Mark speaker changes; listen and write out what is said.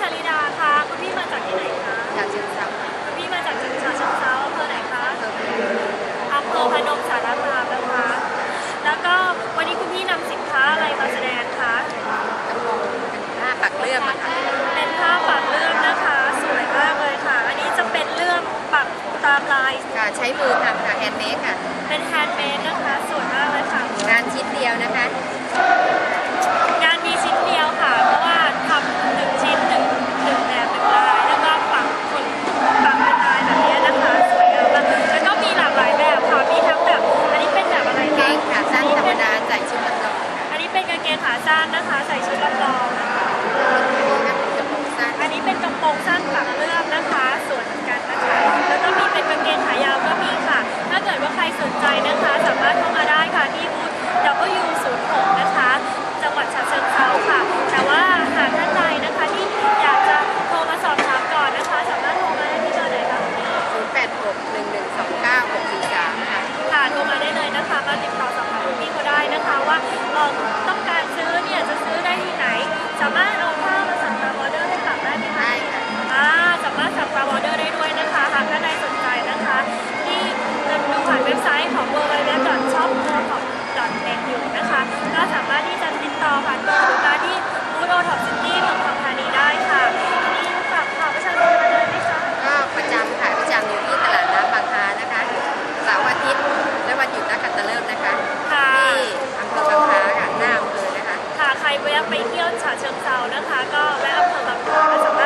Speaker 1: ฉะเชิงเทราคุณพี่มาจากจังหวัดฉะเชิงเทราอำเภอไหนคะอำเ
Speaker 2: ภอเมือง
Speaker 1: อำเภอพนมสารคามนะคะ แล้วก็วันนี้คุณพี่นำสินค้าอะไรมาแสดงคะ
Speaker 2: กระโปรงเป็นผ้าปักเลื่อมอะค่ะ
Speaker 1: เป็นผ้าปักเลื่อมนะคะสวยมากเลยค่ะ อันนี้จะเป็นเลื่อมปักตามลาย
Speaker 2: ค่ะใช้มือทำค่ะแฮนด์เมดค่ะ
Speaker 1: เป็นแฮนด์เมดนะคะสวยมากเลยค่ะ
Speaker 2: งานชิ้นเดียวนะคะ
Speaker 1: ขาสั้นนะคะ ใส่ชุดรับรองนะคะ
Speaker 2: อัน
Speaker 1: นี้เป็นกระโปรงสั้นหลังเลื่อมนะคะ ส่วนกันนะคะ แล้วก็มีเป็นกางเกงขายาวก็มีค่ะ ถ้าเกิดว่าใครสนใจนะคะ สามารถเข้ามาได้ค่ะที่บูธ W06 นะคะ จังหวัดฉะเชิงเทราค่ะ แต่ว่าหากท่านใดนะคะที่อยากจะโทรมาสอบถามก่อนนะคะ สามารถโทรมาได้ที่เบอร์ไหนคะ
Speaker 2: 0861129643ค่ะ
Speaker 1: ค่ะโทรมาได้เลยนะคะ มาติดต่อสอบถามพี่เขาได้นะคะว่าเออ ผ่านเว็บไซต์ของ w w w s h o p p o t n e t อยู่นะคะ ก็สามารถที่จะติดต่อผ่านตัวบริกาที่บูธโอท็อปซิตี้ของทางธานีได้ค่ะมีฝากข่าวประชาชนมเดินไหมคะ
Speaker 2: ก็ประจำค่ะประจำอยู่ที่ตลาดน้ำบางคานะคะเสาร์อาทิตย์และวันหยุดนักขัตฤกษ์นะคะ
Speaker 1: ค่ะที่
Speaker 2: อำเภอบางคาค่ะหน้าอำเนะคะ
Speaker 1: ค่ะใครแวะไปเที่ยวฉะเชิงเทรานะคะ ก็แวะอำเภอบางคาก็สามารถ